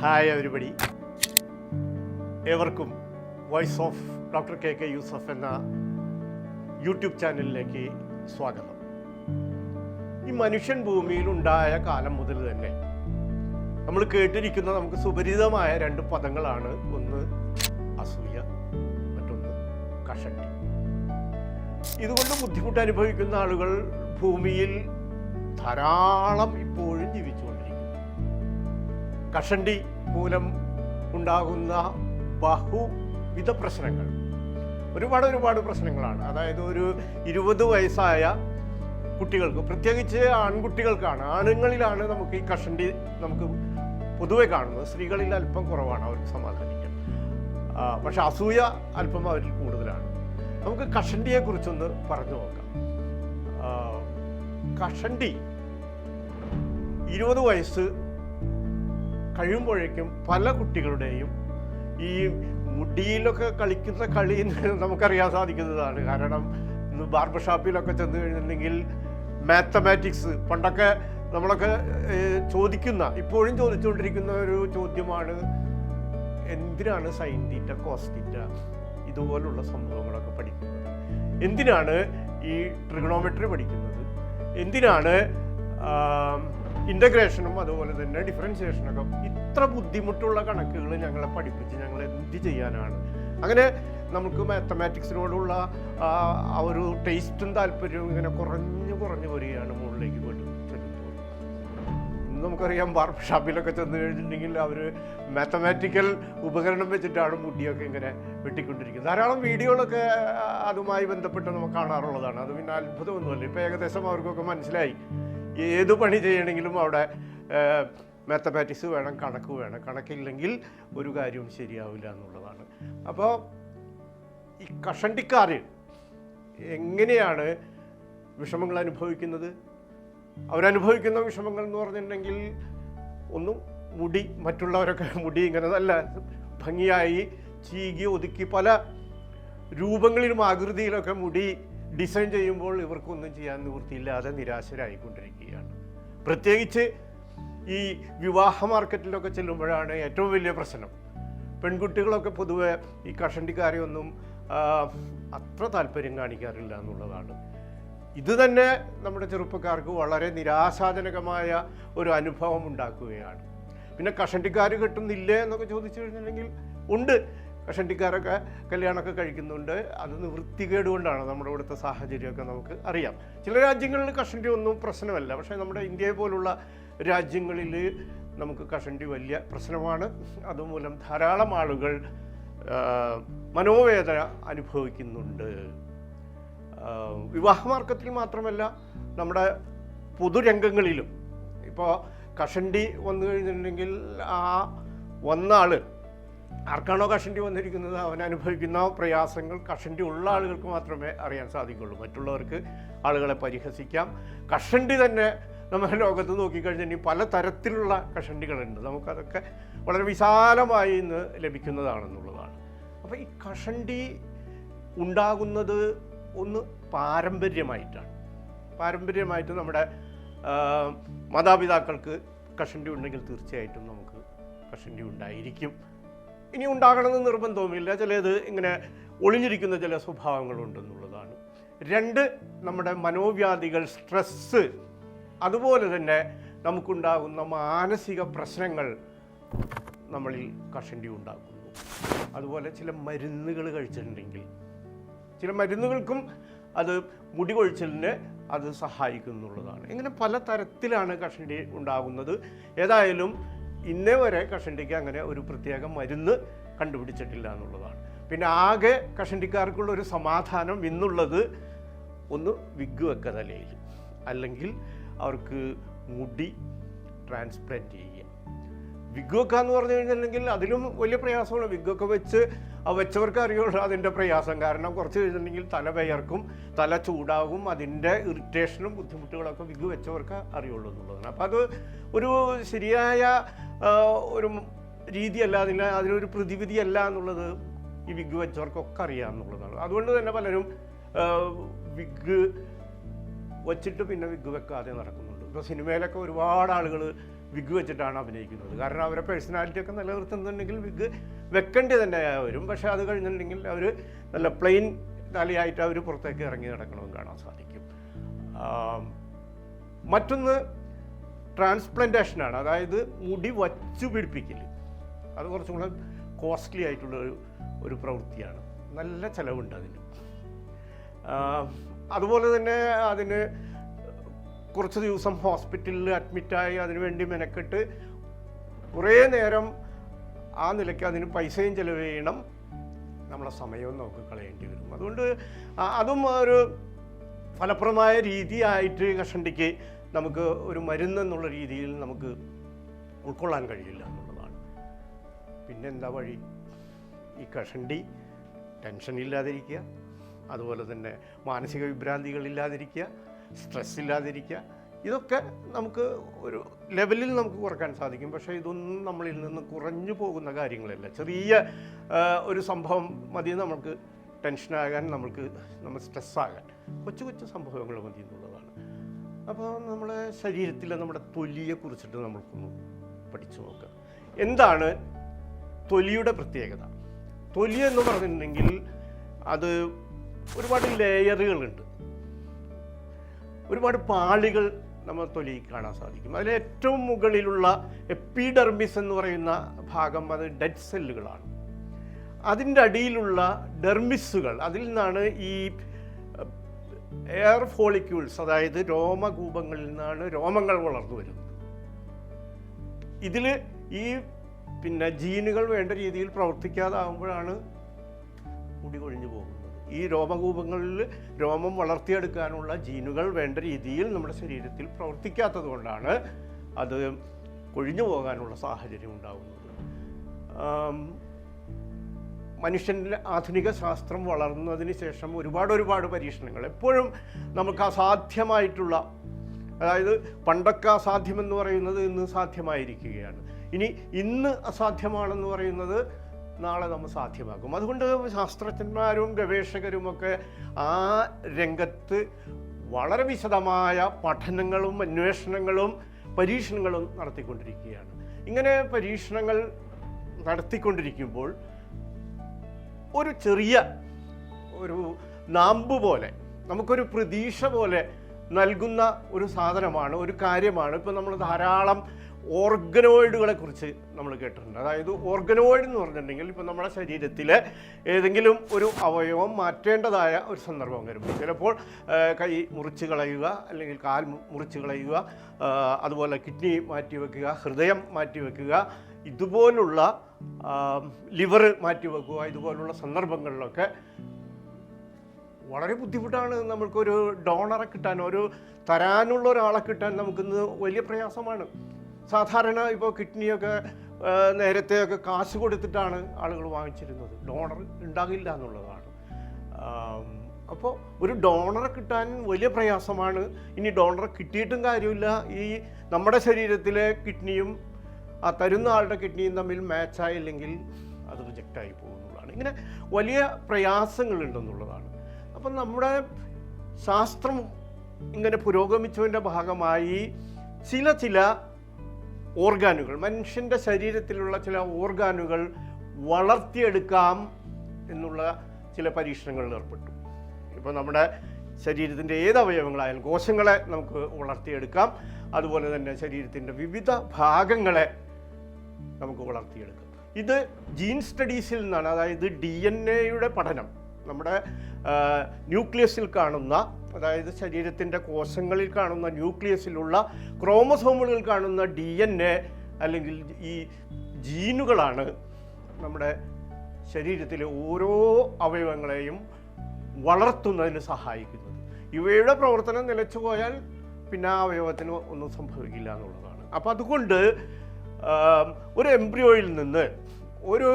Hi everybody ഏവർക്കും voice of doctor K K Yusuf എന്ന YouTube ചാനലിലേക്ക് സ്വാഗതം. ഈ മനുഷ്യൻ ഭൂമിയിൽ ഉണ്ടായ കാലം മുതൽ തന്നെ നമ്മൾ കേട്ടിരിക്കുന്ന നമുക്ക് സുപരിചിതമായ രണ്ട് പദങ്ങളാണ്. ഒന്ന് അസൂയ മറ്റൊന്ന് കഷണ്ടി. ഇതുകൊണ്ട് ബുദ്ധിമുട്ട് അനുഭവിക്കുന്ന ആളുകൾ ഭൂമിയിൽ ധാരാളം കഷണ്ടി മൂലം ഉണ്ടാകുന്ന ബഹുവിധ പ്രശ്നങ്ങൾ. ഒരുപാട് ഒരുപാട് പ്രശ്നങ്ങളാണ്. അതായത് ഒരു ഇരുപത് വയസ്സായ കുട്ടികൾക്ക് പ്രത്യേകിച്ച് ആൺകുട്ടികൾക്കാണ് ആണുങ്ങളിലാണ് നമുക്ക് ഈ കഷണ്ടി നമുക്ക് പൊതുവെ കാണുന്നത്. സ്ത്രീകളിൽ അല്പം കുറവാണ് അവർക്ക് സമാധാനിക്കാൻ. പക്ഷെ അസൂയ അല്പം അവരിൽ കൂടുതലാണ്. നമുക്ക് കഷണ്ടിയെ കുറിച്ചൊന്ന് പറഞ്ഞു നോക്കാം. കഷണ്ടി ഇരുപത് വയസ്സ് കഴിയുമ്പോഴേക്കും പല കുട്ടികളുടെയും ഈ മുടിയിലൊക്കെ കളിക്കുന്ന കളി നമുക്കറിയാൻ സാധിക്കുന്നതാണ്. കാരണം ബാർബർ ഷാപ്പിലൊക്കെ ചെന്ന് കഴിഞ്ഞിട്ടുണ്ടെങ്കിൽ മാത്തമാറ്റിക്സ് പണ്ടൊക്കെ നമ്മളൊക്കെ ചോദിക്കുന്ന ഇപ്പോഴും ചോദിച്ചുകൊണ്ടിരിക്കുന്ന ഒരു ചോദ്യമാണ് എന്തിനാണ് സൈൻ തീറ്റ കോസ് തീറ്റ ഇതുപോലുള്ള സംഭവങ്ങളൊക്കെ പഠിക്കുന്നത്? എന്തിനാണ് ഈ ട്രിഗണോമെട്രി പഠിക്കുന്നത്? എന്തിനാണ് ഇന്റഗ്രേഷനും അതുപോലെ തന്നെ ഡിഫറൻഷിയേഷനൊക്കെ ഇത്ര ബുദ്ധിമുട്ടുള്ള കണക്കുകൾ ഞങ്ങളെ പഠിപ്പിച്ച് ഞങ്ങൾ എന്ത് ചെയ്യാനാണ്. അങ്ങനെ നമുക്ക് മാത്തമാറ്റിക്സിനോടുള്ള ആ ഒരു ടേസ്റ്റും താല്പര്യവും ഇങ്ങനെ കുറഞ്ഞു കുറഞ്ഞു വരികയാണ് മുകളിലേക്ക് പോയിട്ട് നമുക്കറിയാം ബാർബർ ഷാപ്പിലൊക്കെ ചെന്ന് കഴിഞ്ഞിട്ടുണ്ടെങ്കിൽ അവർ മാത്തമാറ്റിക്കൽ ഉപകരണം വെച്ചിട്ടാണ് മുടിയൊക്കെ ഇങ്ങനെ വെട്ടിക്കൊണ്ടിരിക്കുന്നത്. ധാരാളം വീഡിയോകളൊക്കെ അതുമായി ബന്ധപ്പെട്ട് നമുക്ക് കാണാറുള്ളതാണ്. അത് പിന്നെ അത്ഭുതമൊന്നുമല്ല. ഇപ്പം ഏകദേശം അവർക്കൊക്കെ മനസ്സിലായി. ഏത് പണി ചെയ്യണമെങ്കിലും അവിടെ മാത്തമാറ്റിക്സ് വേണം കണക്ക് വേണം. കണക്കില്ലെങ്കിൽ ഒരു കാര്യവും ശരിയാവില്ല എന്നുള്ളതാണ്. അപ്പോൾ ഈ കഷണ്ടിക്കാർ എങ്ങനെയാണ് വിഷമങ്ങൾ അനുഭവിക്കുന്നത്? അവരനുഭവിക്കുന്ന വിഷമങ്ങൾ എന്ന് പറഞ്ഞിട്ടുണ്ടെങ്കിൽ ഒന്നും മുടി മറ്റുള്ളവരൊക്കെ മുടി ഇങ്ങനെ നല്ല ഭംഗിയായി ചീകി ഒതുക്കി പല രൂപങ്ങളിലും ആകൃതിയിലൊക്കെ മുടി ഡിസൈൻ ചെയ്യുമ്പോൾ ഇവർക്കൊന്നും ചെയ്യാൻ നിവൃത്തിയില്ലാതെ നിരാശരായിക്കൊണ്ടിരിക്കുകയാണ്. പ്രത്യേകിച്ച് ഈ വിവാഹ മാർക്കറ്റിലൊക്കെ ചെല്ലുമ്പോഴാണ് ഏറ്റവും വലിയ പ്രശ്നം. പെൺകുട്ടികളൊക്കെ പൊതുവെ ഈ കഷണ്ടിക്കാരെ ഒന്നും അത്ര താല്പര്യം കാണിക്കാറില്ല എന്നുള്ളതാണ്. ഇത് തന്നെ നമ്മുടെ ചെറുപ്പക്കാർക്ക് വളരെ നിരാശാജനകമായ ഒരു അനുഭവം ഉണ്ടാക്കുകയാണ്. പിന്നെ കഷണ്ടിക്കാർ കിട്ടുന്നില്ലേ എന്നൊക്കെ ചോദിച്ചു കഴിഞ്ഞിട്ടുണ്ടെങ്കിൽ ഉണ്ട്. കഷണ്ടിക്കാരൊക്കെ കല്യാണമൊക്കെ കഴിക്കുന്നുണ്ട്. അത് നിവൃത്തികേട് കൊണ്ടാണ് നമ്മുടെ ഇവിടുത്തെ സാഹചര്യമൊക്കെ നമുക്ക് അറിയാം. ചില രാജ്യങ്ങളിൽ കഷണ്ടി ഒന്നും പ്രശ്നമല്ല. പക്ഷേ നമ്മുടെ ഇന്ത്യയെ പോലുള്ള രാജ്യങ്ങളിൽ നമുക്ക് കഷണ്ടി വലിയ പ്രശ്നമാണ്. അതുമൂലം ധാരാളം ആളുകൾ മനോവേദന അനുഭവിക്കുന്നുണ്ട്. വിവാഹമാർഗത്തിൽ മാത്രമല്ല നമ്മുടെ പൊതുരംഗങ്ങളിലും. ഇപ്പോൾ കഷണ്ടി വന്നു കഴിഞ്ഞിട്ടുണ്ടെങ്കിൽ ആ വന്ന ആൾ ആർക്കാണോ കഷണ്ടി വന്നിരിക്കുന്നത് അവൻ അനുഭവിക്കുന്ന പ്രയാസങ്ങൾ കഷണ്ടി ഉള്ള ആളുകൾക്ക് മാത്രമേ അറിയാൻ സാധിക്കുള്ളൂ. മറ്റുള്ളവർക്ക് ആളുകളെ പരിഹസിക്കാം. കഷണ്ടി തന്നെ നമ്മുടെ ലോകത്ത് നോക്കിക്കഴിഞ്ഞാൽ പല തരത്തിലുള്ള കഷണ്ടികളുണ്ട്. നമുക്കതൊക്കെ വളരെ വിശാലമായി ഇന്ന് ലഭിക്കുന്നതാണെന്നുള്ളതാണ്. അപ്പോൾ ഈ കഷണ്ടി ഉണ്ടാകുന്നത് ഒന്ന് പാരമ്പര്യമായിട്ടാണ്. പാരമ്പര്യമായിട്ട് നമ്മുടെ മാതാപിതാക്കൾക്ക് കഷണ്ടി ഉണ്ടെങ്കിൽ തീർച്ചയായിട്ടും നമുക്ക് കഷണ്ടി ഉണ്ടായിരിക്കും. ഇനി ഉണ്ടാകണമെന്ന് നിർബന്ധവുമില്ല. ചിലത് ഇങ്ങനെ ഒളിഞ്ഞിരിക്കുന്ന ചില സ്വഭാവങ്ങളുണ്ടെന്നുള്ളതാണ്. രണ്ട് നമ്മുടെ മനോവ്യാധികൾ സ്ട്രെസ്സ് അതുപോലെ തന്നെ നമുക്കുണ്ടാകുന്ന മാനസിക പ്രശ്നങ്ങൾ നമ്മളിൽ കഷണ്ടി ഉണ്ടാക്കുന്നു. അതുപോലെ ചില മരുന്നുകൾ കഴിച്ചിട്ടുണ്ടെങ്കിൽ ചില മരുന്നുകൾക്കും അത് മുടി കൊഴിച്ചിലിന് അത് സഹായിക്കുന്നുള്ളതാണ്. ഇങ്ങനെ പല തരത്തിലാണ് കഷണ്ടി ഉണ്ടാകുന്നത്. ഏതായാലും ഇന്നേ വരെ കഷണ്ടിക്ക് അങ്ങനെ ഒരു പ്രത്യേക മരുന്ന് കണ്ടുപിടിച്ചിട്ടില്ല എന്നുള്ളതാണ്. പിന്നെ ആകെ കഷണ്ടിക്കാർക്കുള്ള ഒരു സമാധാനം ഇന്നുള്ളത് ഒന്ന് വിഗ് വെക്ക തലയിൽ അല്ലെങ്കിൽ അവർക്ക് മുടി ട്രാൻസ്പ്ലാന്റ് ചെയ്യുക. വിഗ്ഗൊക്കെ എന്ന് പറഞ്ഞു കഴിഞ്ഞിട്ടുണ്ടെങ്കിൽ അതിലും വലിയ പ്രയാസമാണ്. വിഗ്ഗൊക്കെ വെച്ച് വെച്ചവർക്ക് അറിയുള്ളൂ അതിന്റെ പ്രയാസം. കാരണം കുറച്ച് കഴിഞ്ഞിട്ടുണ്ടെങ്കിൽ തല വയർക്കും തല ചൂടാകും അതിന്റെ ഇറിറ്റേഷനും ബുദ്ധിമുട്ടുകളൊക്കെ വിഗ് വെച്ചവർക്ക് അറിയുള്ളൂ എന്നുള്ളതാണ്. അപ്പോൾ അത് ഒരു ശരിയായ ഒരു രീതിയല്ല അതിന് അതിനൊരു പ്രതിവിധിയല്ല എന്നുള്ളത് ഈ വിഗ് വെച്ചവർക്കൊക്കെ അറിയാം എന്നുള്ളതാണ്. അതുകൊണ്ട് തന്നെ പലരും വിഗ് വച്ചിട്ട് പിന്നെ വിഗ് വെക്കാതെ നടക്കുന്നുണ്ട്. ഇപ്പോൾ സിനിമയിലൊക്കെ ഒരുപാട് ആളുകൾ വിഗ് വെച്ചിട്ടാണ് അഭിനയിക്കുന്നത്. കാരണം അവരെ പേഴ്സണാലിറ്റി ഒക്കെ നിലനിർത്തുന്നുണ്ടെങ്കിൽ വിഗ് വെക്കേണ്ടി തന്നെ വരും. പക്ഷേ അത് കഴിഞ്ഞിട്ടുണ്ടെങ്കിൽ അവർ നല്ല പ്ലെയിൻ തലയായിട്ട് അവർ പുറത്തേക്ക് ഇറങ്ങി നടക്കണമെന്ന് കാണാൻ സാധിക്കും. മറ്റൊന്ന് ട്രാൻസ്പ്ലാന്റേഷനാണ് അതായത് മുടി വച്ചു പിടിപ്പിക്കൽ അത് കുറച്ചും കൂടെ കോസ്റ്റ്ലി ആയിട്ടുള്ള ഒരു ഒരു പ്രവൃത്തിയാണ്. നല്ല ചിലവുണ്ട് അതിന്. അതുപോലെ തന്നെ അതിന് കുറച്ച് ദിവസം ഹോസ്പിറ്റലിൽ അഡ്മിറ്റായി അതിനുവേണ്ടി മെനക്കെട്ട് കുറേ നേരം ആ നിലയ്ക്ക് അതിന് പൈസയും ചിലവ് ചെയ്യണം. നമ്മളെ സമയവും നമുക്ക് കളയേണ്ടി വരും. അതുകൊണ്ട് അതും ഒരു ഫലപ്രദമായ രീതിയായിട്ട് കഷണ്ടിക്ക് നമുക്ക് ഒരു മരുന്ന് എന്നുള്ള രീതിയിൽ നമുക്ക് ഉൾക്കൊള്ളാൻ കഴിയില്ല എന്നുള്ളതാണ്. പിന്നെന്താ വഴി? ഈ കഷണ്ടി ടെൻഷൻ ഇല്ലാതിരിക്കുക അതുപോലെ തന്നെ മാനസിക വിഭ്രാന്തികൾ ഇല്ലാതിരിക്കുക സ്ട്രെസ് ഇല്ലാതിരിക്കുക ഇതൊക്കെ നമുക്ക് ഒരു ലെവലിൽ നമുക്ക് കുറയ്ക്കാൻ സാധിക്കും. പക്ഷേ ഇതൊന്നും നമ്മളിൽ നിന്ന് കുറഞ്ഞു പോകുന്ന കാര്യങ്ങളല്ല. ചെറിയ ഒരു സംഭവം മതി നമുക്ക് ടെൻഷനാകാൻ നമ്മൾക്ക് നമ്മൾ സ്ട്രെസ്സാകാൻ. കൊച്ചു കൊച്ചു സംഭവങ്ങൾ മതി എന്നുള്ളതാണ്. അപ്പോൾ നമ്മളെ ശരീരത്തിലെ നമ്മുടെ തൊലിയെ കുറിച്ചിട്ട് നമ്മൾക്കൊന്ന് പഠിച്ചു നോക്കാം. എന്താണ് തൊലിയുടെ പ്രത്യേകത? തൊലി എന്ന് പറഞ്ഞിട്ടുണ്ടെങ്കിൽ അത് ഒരുപാട് ലെയറുകളുണ്ട് ഒരുപാട് പാളികൾ നമ്മൾ തൊലി കാണാൻ സാധിക്കും. അതിൽ ഏറ്റവും മുകളിലുള്ള എപ്പിഡെർമിസ് എന്ന് പറയുന്ന ഭാഗം അത് ഡെഡ് സെല്ലുകളാണ്. അതിന്റെ അടിയിലുള്ള ഡെർമിസുകൾ അതിൽ നിന്നാണ് ഈ എയർ ഫോളിക്യൂൾസ് അതായത് രോമകൂപങ്ങളിൽ നിന്നാണ് രോമങ്ങൾ വളർന്നു വരുന്നത്. ഇതിൽ ഈ പിന്നെ ജീനുകൾ വേണ്ട രീതിയിൽ പ്രവർത്തിക്കാതാവുമ്പോഴാണ് മുടി കൊഴിഞ്ഞു ഈ രോമകൂപങ്ങളിൽ രോമം വളർത്തിയെടുക്കാനുള്ള ജീനുകൾ വേണ്ട രീതിയിൽ നമ്മുടെ ശരീരത്തിൽ പ്രവർത്തിക്കാത്തത് കൊണ്ടാണ് അത് കൊഴിഞ്ഞു പോകാനുള്ള സാഹചര്യം ഉണ്ടാകുന്നത് മനുഷ്യന്റെ ആധുനിക ശാസ്ത്രം വളർന്നതിന് ശേഷം ഒരുപാട് ഒരുപാട് പരീക്ഷണങ്ങൾ എപ്പോഴും നമുക്ക് അസാധ്യമായിട്ടുള്ള അതായത് പണ്ടൊക്കെ അസാധ്യമെന്ന് പറയുന്നത് ഇന്ന് സാധ്യമായിരിക്കുകയാണ്. ഇനി ഇന്ന് അസാധ്യമാണെന്ന് പറയുന്നത് നാളെ നമ്മൾ സാധ്യമാക്കും അതുകൊണ്ട് ശാസ്ത്രജ്ഞന്മാരും ഗവേഷകരുമൊക്കെ ആ രംഗത്ത് വളരെ വിശദമായ പഠനങ്ങളും അന്വേഷണങ്ങളും പരീക്ഷണങ്ങളും നടത്തിക്കൊണ്ടിരിക്കുകയാണ്. ഇങ്ങനെ പരീക്ഷണങ്ങൾ നടത്തിക്കൊണ്ടിരിക്കുമ്പോൾ ഒരു ചെറിയ ഒരു നാമ്പ് പോലെ നമുക്കൊരു പ്രതീക്ഷ പോലെ നൽകുന്ന ഒരു സാധനമാണ് ഒരു കാര്യമാണ്. ഇപ്പം നമ്മൾ ധാരാളം ഓർഗനോയിഡുകളെ കുറിച്ച് നമ്മൾ കേട്ടിട്ടുണ്ട്. അതായത് ഓർഗനോയിഡ് എന്ന് പറഞ്ഞിട്ടുണ്ടെങ്കിൽ ഇപ്പം നമ്മുടെ ശരീരത്തിൽ ഏതെങ്കിലും ഒരു അവയവം മാറ്റേണ്ടതായ ഒരു സന്ദർഭം വരുമ്പോൾ ചിലപ്പോൾ കൈ മുറിച്ച് കളയുക അല്ലെങ്കിൽ കാൽ മുറിച്ച് കളയുക അതുപോലെ കിഡ്നി മാറ്റി വെക്കുക ഹൃദയം മാറ്റി വെക്കുക ഇതുപോലുള്ള ലിവർ മാറ്റി വെക്കുക ഇതുപോലുള്ള സന്ദർഭങ്ങളിലൊക്കെ വളരെ ബുദ്ധിമുട്ടാണ്. നമ്മൾക്കൊരു ഡോണറെ കിട്ടാൻ ഒരു തരാനുള്ള ഒരാളെ കിട്ടാൻ നമുക്കിന്ന് വലിയ പ്രയാസമാണ്. സാധാരണ ഇപ്പോൾ കിഡ്നിയൊക്കെ നേരത്തെയൊക്കെ കാശ് കൊടുത്തിട്ടാണ് ആളുകൾ വാങ്ങിച്ചിരുന്നത്. ഡോണർ ഉണ്ടാകില്ല എന്നുള്ളതാണ്. അപ്പോൾ ഒരു ഡോണറെ കിട്ടാൻ വലിയ പ്രയാസമാണ്. ഇനി ഡോണറെ കിട്ടിയിട്ടും കാര്യമില്ല. ഈ നമ്മുടെ ശരീരത്തിലെ കിഡ്നിയും ആ തരുന്ന ആളുടെ കിഡ്നിയും തമ്മിൽ മാച്ചായില്ലെങ്കിൽ അത് റിജക്റ്റ് ആയി പോകുന്നതാണ് ഇങ്ങനെ വലിയ പ്രയാസങ്ങളുണ്ടെന്നുള്ളതാണ്. അപ്പം നമ്മുടെ ശാസ്ത്രം ഇങ്ങനെ പുരോഗമിച്ചതിന്റെ ഭാഗമായി ചില ചില ഓർഗാനുകൾ. മനുഷ്യന്റെ ശരീരത്തിലുള്ള ചില ഓർഗാനുകൾ വളർത്തിയെടുക്കാം എന്നുള്ള ചില പരീക്ഷണങ്ങളിൽ ഏർപ്പെട്ടു. ഇപ്പോൾ നമ്മുടെ ശരീരത്തിന്റെ ഏത് അവയവങ്ങളായാലും കോശങ്ങളെ നമുക്ക് വളർത്തിയെടുക്കാം. അതുപോലെ തന്നെ ശരീരത്തിന്റെ വിവിധ ഭാഗങ്ങളെ നമുക്ക് വളർത്തിയെടുക്കാം. ഇത് ജീൻ സ്റ്റഡീസിൽ നിന്നാണ് അതായത് ഡി എൻ എയുടെ പഠനം. നമ്മുടെ ന്യൂക്ലിയസിൽ കാണുന്ന അതായത് ശരീരത്തിന്റെ കോശങ്ങളിൽ കാണുന്ന ന്യൂക്ലിയസിലുള്ള ക്രോമസോമുകളിൽ കാണുന്ന ഡി എൻ എ അല്ലെങ്കിൽ ഈ ജീനുകളാണ് നമ്മുടെ ശരീരത്തിലെ ഓരോ അവയവങ്ങളെയും വളർത്തുന്നതിന് സഹായിക്കുന്നത്. ഇവയുടെ പ്രവർത്തനം നിലച്ചു പോയാൽ പിന്നെ ആ അവയവത്തിന് ഒന്നും സംഭവിക്കില്ല എന്നുള്ളതാണ്. അപ്പം അതുകൊണ്ട് ഒരു എംബ്രിയോയിൽ നിന്ന് ഒരു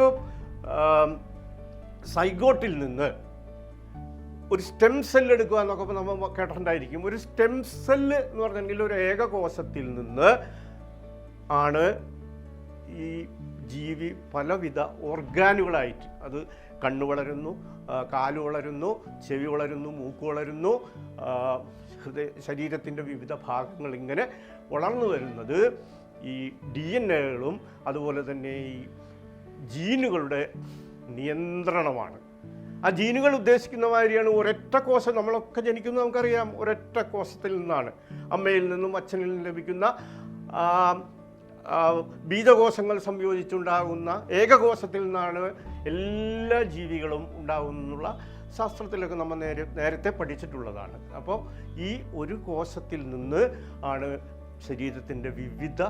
സൈഗോട്ടിൽ നിന്ന് ഒരു സ്റ്റെം സെല്ല് എടുക്കുക എന്നൊക്കെ നമ്മൾ കേട്ടിട്ടുണ്ടായിരിക്കും. ഒരു സ്റ്റെം സെല്ല് എന്ന് പറഞ്ഞെങ്കിൽ ഒരു ഏകകോശത്തിൽ നിന്ന് ആണ് ഈ ജീവി പലവിധ ഓർഗാനുകളായിട്ട് അത് കണ്ണു വളരുന്നു കാൽ വളരുന്നു ചെവി വളരുന്നു മൂക്ക് വളരുന്നു ഹൃദയ ശരീരത്തിന്റെ വിവിധ ഭാഗങ്ങൾ ഇങ്ങനെ വളർന്നു വരുന്നത് ഈ ഡി എൻ എകളും അതുപോലെ തന്നെ ഈ ജീനുകളുടെ നിയന്ത്രണമാണ്. ആ ജീനുകൾ ഉദ്ദേശിക്കുന്ന മാതിരിയാണ് ഒരൊറ്റ കോശം നമ്മളൊക്കെ ജനിക്കുന്നത് നമുക്കറിയാം. ഒരൊറ്റ കോശത്തിൽ നിന്നാണ്. അമ്മയിൽ നിന്നും അച്ഛനിൽ നിന്നും ലഭിക്കുന്ന ബീജകോശങ്ങൾ സംയോജിച്ചുണ്ടാകുന്ന ഏകകോശത്തിൽ നിന്നാണ് എല്ലാ ജീവികളും ഉണ്ടാകുന്നുള്ള ശാസ്ത്രത്തിലൊക്കെ നമ്മൾ നേരെ നേരത്തെ പഠിച്ചിട്ടുള്ളതാണ്. അപ്പോൾ ഈ ഒരു കോശത്തിൽ നിന്ന് ആണ് ശരീരത്തിന്റെ വിവിധ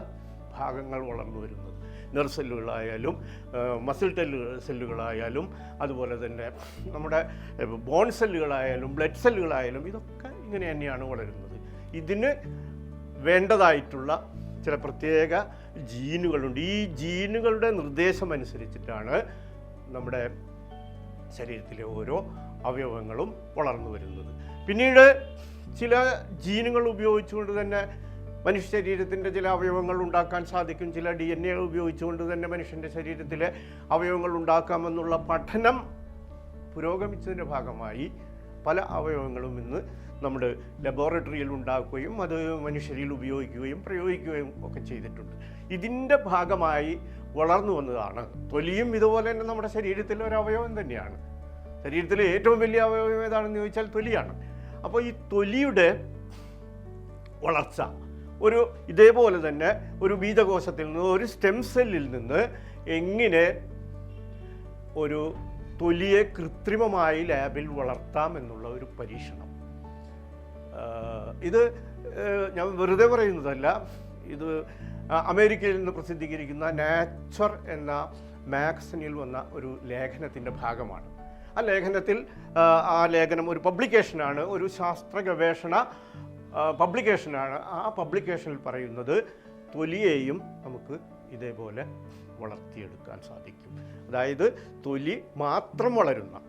ഭാഗങ്ങൾ വളർന്നു വരുന്നത്. നെർവ് സെല്ലുകളായാലും മസിൽ ടെല്ലു സെല്ലുകളായാലും അതുപോലെ തന്നെ നമ്മുടെ ബോൺ സെല്ലുകളായാലും ബ്ലഡ് സെല്ലുകളായാലും ഇതൊക്കെ ഇങ്ങനെ തന്നെയാണ് വളരുന്നത്. ഇതിന് വേണ്ടതായിട്ടുള്ള ചില പ്രത്യേക ജീനുകളുണ്ട്. ഈ ജീനുകളുടെ നിർദ്ദേശം അനുസരിച്ചിട്ടാണ് നമ്മുടെ ശരീരത്തിലെ ഓരോ അവയവങ്ങളും വളർന്നു വരുന്നത്. പിന്നീട് ചില ജീനുകൾ ഉപയോഗിച്ചുകൊണ്ട് തന്നെ മനുഷ്യ ശരീരത്തിന്റെ ചില അവയവങ്ങൾ ഉണ്ടാക്കാൻ സാധിക്കും. ചില ഡി എൻ എ ഉപയോഗിച്ചുകൊണ്ട് തന്നെ മനുഷ്യന്റെ ശരീരത്തിലെ അവയവങ്ങൾ ഉണ്ടാക്കാമെന്നുള്ള പഠനം പുരോഗമിച്ചതിന്റെ ഭാഗമായി പല അവയവങ്ങളും ഇന്ന് നമ്മുടെ ലബോറട്ടറിയിൽ ഉണ്ടാക്കുകയും അത് മനുഷ്യരിൽ ഉപയോഗിക്കുകയും പ്രയോഗിക്കുകയും ഒക്കെ ചെയ്തിട്ടുണ്ട്. ഇതിന്റെ ഭാഗമായി വളർന്നു വന്നതാണ്. തൊലിയും ഇതുപോലെ തന്നെ നമ്മുടെ ശരീരത്തിലെ ഒരു അവയവം തന്നെയാണ്. ശരീരത്തിലെ ഏറ്റവും വലിയ അവയവം ഏതാണെന്ന് ചോദിച്ചാൽ തൊലിയാണ്. അപ്പോൾ ഈ തൊലിയുടെ വളർച്ച ഒരു ഇതേപോലെ തന്നെ ഒരു ബീജകോശത്തിൽ നിന്ന് ഒരു സ്റ്റെം സെല്ലിൽ നിന്ന് എങ്ങനെ ഒരു തൊലിയെ കൃത്രിമമായി ലാബിൽ വളർത്താം എന്നുള്ള ഒരു പരീക്ഷണം. ഇത് ഞാൻ വെറുതെ പറയുന്നതല്ല. ഇത് അമേരിക്കയിൽ നിന്ന് പ്രസിദ്ധീകരിക്കുന്ന നാച്ചർ എന്ന മാഗസിനിൽ വന്ന ഒരു ലേഖനത്തിന്റെ ഭാഗമാണ്. ആ ലേഖനത്തിൽ ആ ലേഖനം ഒരു പബ്ലിക്കേഷനാണ് ഒരു ശാസ്ത്ര ഗവേഷണ പബ്ലിക്കേഷനാണ് ആ പബ്ലിക്കേഷനിൽ പറയുന്നത് തൊലിയെയും നമുക്ക് ഇതേപോലെ വളർത്തിയെടുക്കാൻ സാധിക്കും. അതായത് തൊലി മാത്രം വളരുന്ന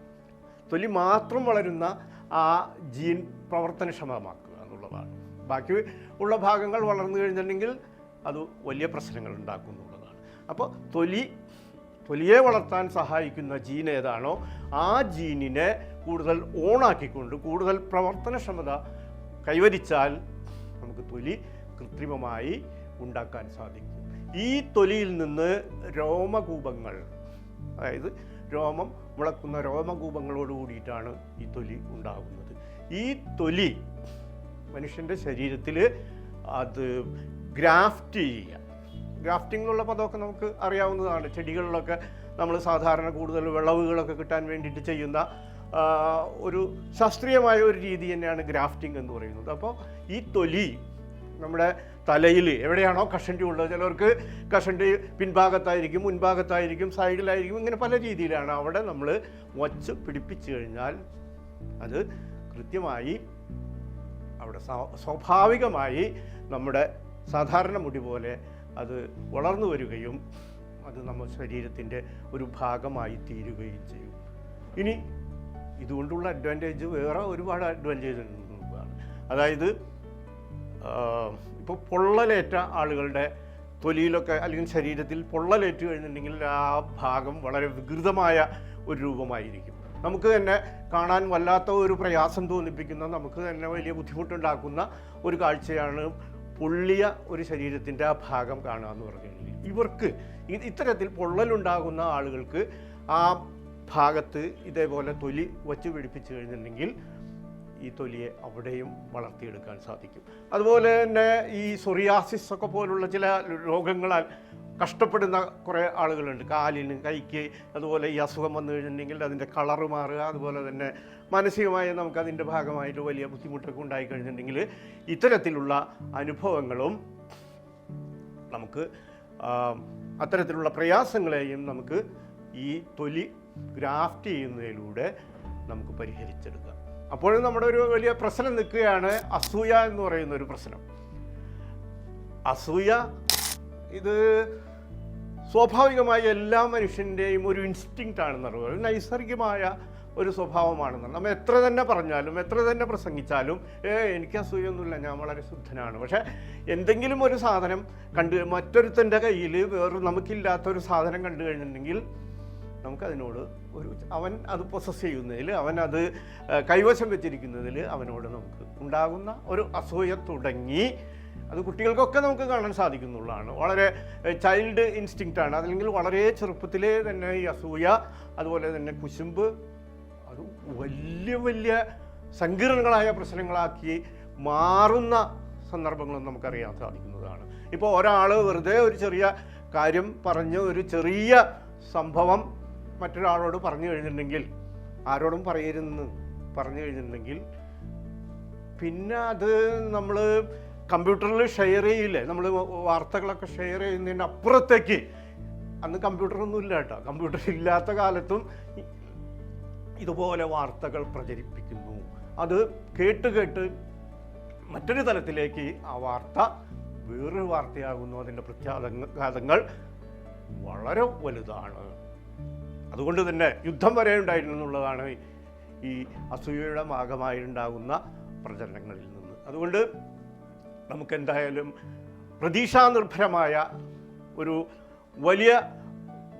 തൊലി മാത്രം വളരുന്ന ആ ജീൻ പ്രവർത്തനക്ഷമമാക്കുക എന്നുള്ളതാണ്. ബാക്കി ഉള്ള ഭാഗങ്ങൾ വളർന്നു കഴിഞ്ഞിട്ടുണ്ടെങ്കിൽ അത് വലിയ പ്രശ്നങ്ങൾ ഉണ്ടാക്കും എന്നുള്ളതാണ്. അപ്പോൾ തൊലി തൊലിയെ വളർത്താൻ സഹായിക്കുന്ന ജീൻ ഏതാണോ ആ ജീനിനെ കൂടുതൽ ഓണാക്കിക്കൊണ്ട് കൂടുതൽ പ്രവർത്തനക്ഷമത കൈവരിച്ചാൽ നമുക്ക് തൊലി കൃത്രിമമായി ഉണ്ടാക്കാൻ സാധിക്കും. ഈ തൊലിയിൽ നിന്ന് രോമകൂപങ്ങൾ അതായത് രോമം മുളക്കുന്ന രോമകൂപങ്ങളോട് കൂടിയിട്ടാണ് ഈ തൊലി ഉണ്ടാകുന്നത്. ഈ തൊലി മനുഷ്യന്റെ ശരീരത്തിൽ അത് ഗ്രാഫ്റ്റ് ചെയ്യുക. ഗ്രാഫ്റ്റിംഗ് എന്നുള്ള പദമൊക്കെ നമുക്ക് അറിയാവുന്നതാണ്. ചെടികളിലൊക്കെ നമ്മൾ സാധാരണ കൂടുതൽ വിളവുകളൊക്കെ കിട്ടാൻ വേണ്ടിയിട്ട് ചെയ്യുന്ന ഒരു ശാസ്ത്രീയമായ ഒരു രീതി തന്നെയാണ് ഗ്രാഫ്റ്റിംഗ് എന്ന് പറയുന്നത്. അപ്പോൾ ഈ തൊലി നമ്മുടെ തലയിൽ എവിടെയാണോ കഷണ്ടി ഉള്ളത് ചിലവർക്ക് കഷണ്ടി പിൻഭാഗത്തായിരിക്കും മുൻഭാഗത്തായിരിക്കും സൈഡിലായിരിക്കും ഇങ്ങനെ പല രീതിയിലാണ് അവിടെ നമ്മൾ വച്ച് പിടിപ്പിച്ചു കഴിഞ്ഞാൽ അത് കൃത്യമായി അവിടെ സ്വാഭാവികമായി നമ്മുടെ സാധാരണ മുടി പോലെ അത് വളർന്നു വരികയും അത് നമ്മുടെ ശരീരത്തിന്റെ ഒരു ഭാഗമായി തീരുകയും ചെയ്യും. ഇനി ഇതുകൊണ്ടുള്ള അഡ്വാന്റേജ് വേറെ ഒരുപാട് അഡ്വാന്റേജ് ഉണ്ടെന്നുള്ളതാണ് അതായത് ഇപ്പോൾ പൊള്ളലേറ്റ ആളുകളുടെ തൊലിയിലൊക്കെ അല്ലെങ്കിൽ ശരീരത്തിൽ പൊള്ളലേറ്റ് കഴിഞ്ഞിട്ടുണ്ടെങ്കിൽ ആ ഭാഗം വളരെ വികൃതമായ ഒരു രൂപമായിരിക്കും. നമുക്ക് തന്നെ കാണാൻ വല്ലാത്ത ഒരു പ്രയാസം തോന്നിപ്പിക്കുന്ന നമുക്ക് തന്നെ വലിയ ബുദ്ധിമുട്ടുണ്ടാക്കുന്ന ഒരു കാഴ്ചയാണ് പൊള്ളിയ ഒരു ശരീരത്തിന്റെ ആ ഭാഗം കാണുക എന്ന് പറഞ്ഞു കഴിഞ്ഞാൽ ഇവർക്ക് ഇത്തരത്തിൽ പൊള്ളലുണ്ടാകുന്ന ആളുകൾക്ക് ആ ഭാഗത്ത് ഇതേപോലെ തൊലി വച്ച് പിടിപ്പിച്ച് കഴിഞ്ഞിട്ടുണ്ടെങ്കിൽ ഈ തൊലിയെ അവിടെയും വളർത്തിയെടുക്കാൻ സാധിക്കും. അതുപോലെ തന്നെ ഈ സൊറിയാസിസ് ഒക്കെ പോലുള്ള ചില രോഗങ്ങളാൽ കഷ്ടപ്പെടുന്ന കുറേ ആളുകളുണ്ട്. കാലിന് കൈക്ക് അതുപോലെ ഈ അസുഖം വന്നു കഴിഞ്ഞിട്ടുണ്ടെങ്കിൽ അതിന്റെ കളറ് മാറുക അതുപോലെ തന്നെ മാനസികമായി നമുക്ക് അതിന്റെ ഭാഗമായിട്ട് വലിയ ബുദ്ധിമുട്ടൊക്കെ ഉണ്ടായി കഴിഞ്ഞിട്ടുണ്ടെങ്കിൽ ഇത്തരത്തിലുള്ള അനുഭവങ്ങളും നമുക്ക് അത്തരത്തിലുള്ള പ്രയാസങ്ങളെയും നമുക്ക് ഈ തൊലി ഗ്രാഫ്റ്റ് ചെയ്യുന്നതിലൂടെ നമുക്ക് പരിഹരിച്ചെടുക്കാം. അപ്പോഴും നമ്മുടെ ഒരു വലിയ പ്രശ്നം നിൽക്കുകയാണ് അസൂയ എന്ന് പറയുന്ന ഒരു പ്രശ്നം. അസൂയ ഇത് സ്വാഭാവികമായി എല്ലാ മനുഷ്യന്റെയും ഒരു ഇൻസ്റ്റിങ്ക്റ്റ് ആണെന്ന് ഒരു നൈസർഗികമായ ഒരു സ്വഭാവമാണെന്നാണ് നമ്മൾ എത്ര തന്നെ പറഞ്ഞാലും എത്ര തന്നെ പ്രസംഗിച്ചാലും ഏ എനിക്ക് അസൂയൊന്നുമില്ല ഞാൻ വളരെ ശുദ്ധനാണ്. പക്ഷേ എന്തെങ്കിലും ഒരു സാധനം കണ്ട് മറ്റൊരുത്തന്റെ കയ്യിൽ വേറൊരു നമുക്കില്ലാത്ത ഒരു സാധനം കണ്ടു കഴിഞ്ഞിട്ടുണ്ടെങ്കിൽ നമുക്കതിനോട് ഒരു അവൻ അത് പ്രൊസസ് ചെയ്യുന്നതിൽ അവൻ അത് കൈവശം വെച്ചിരിക്കുന്നതിൽ അവനോട് നമുക്ക് ഉണ്ടാകുന്ന ഒരു അസൂയ തുടങ്ങി അത് കുട്ടികൾക്കൊക്കെ നമുക്ക് കാണാൻ സാധിക്കുന്നുള്ളതാണ്. വളരെ ചൈൽഡ് ഇൻസ്റ്റിങ്ക്റ്റ് ആണ്. അതല്ലെങ്കിൽ വളരെ ചെറുപ്പത്തിലെ തന്നെ ഈ അസൂയ അതുപോലെ തന്നെ കുശുമ്പ് അത് വലിയ വലിയ സങ്കീർണങ്ങളായ പ്രശ്നങ്ങളാക്കി മാറുന്ന സന്ദർഭങ്ങളും നമുക്കറിയാൻ സാധിക്കുന്നതാണ്. ഇപ്പോൾ ഒരാൾ വെറുതെ ഒരു ചെറിയ കാര്യം പറഞ്ഞ് ഒരു ചെറിയ സംഭവം മറ്റൊരാളോട് പറഞ്ഞു കഴിഞ്ഞിട്ടുണ്ടെങ്കിൽ ആരോടും പറയരുതെന്ന് പറഞ്ഞു കഴിഞ്ഞിട്ടുണ്ടെങ്കിൽ പിന്നെ അത് നമ്മൾ കമ്പ്യൂട്ടറിൽ ഷെയർ ചെയ്യില്ലേ? നമ്മൾ വാർത്തകളൊക്കെ ഷെയർ ചെയ്യുന്നതിന്റെ അപ്പുറത്തേക്ക്. അന്ന് കമ്പ്യൂട്ടറൊന്നും ഇല്ല കേട്ടോ. കമ്പ്യൂട്ടർ ഇല്ലാത്ത കാലത്തും ഇതുപോലെ വാർത്തകൾ പ്രചരിപ്പിക്കുന്നു. അത് കേട്ട് കേട്ട് മറ്റൊരു തലത്തിലേക്ക് ആ വാർത്ത വേറൊരു വാർത്തയാകുന്നു. അതിന്റെ പ്രത്യാഘാതങ്ങൾ വളരെ വലുതാണ്. അതുകൊണ്ട് തന്നെ യുദ്ധം വരെ ഉണ്ടായിരുന്നു എന്നുള്ളതാണ് ഈ അസൂയയുടെ ഭാഗമായി ഉണ്ടാകുന്ന പ്രചരണങ്ങളിൽ നിന്ന്. അതുകൊണ്ട് നമുക്ക് നമുക്കെന്തായാലും പ്രതീക്ഷാനിർഭരമായ ഒരു വലിയ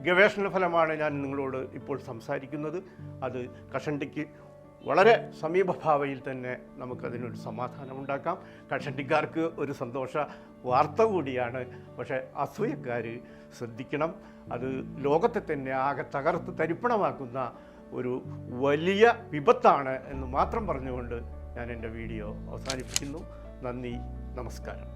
ഗവേഷണ ഫലമാണ് ഞാൻ നിങ്ങളോട് ഇപ്പോൾ സംസാരിക്കുന്നത്. അത് കഷണ്ടിക്ക് വളരെ സമീപഭാവയിൽ തന്നെ നമുക്കതിനൊരു സമാധാനം ഉണ്ടാക്കാം കഷണ്ടിക്കാർക്ക് ഒരു സന്തോഷ വാർത്ത കൂടിയാണ്. പക്ഷേ അസൂയക്കാർ ശ്രദ്ധിക്കണം. അത് ലോകത്തെ തന്നെ ആകെ തകർത്ത് തരിപ്പണമാക്കുന്ന ഒരു വലിയ വിപത്താണ് എന്ന് മാത്രം പറഞ്ഞുകൊണ്ട് ഞാൻ എന്റെ വീഡിയോ അവസാനിപ്പിക്കുന്നു. നന്ദി നമസ്കാരം.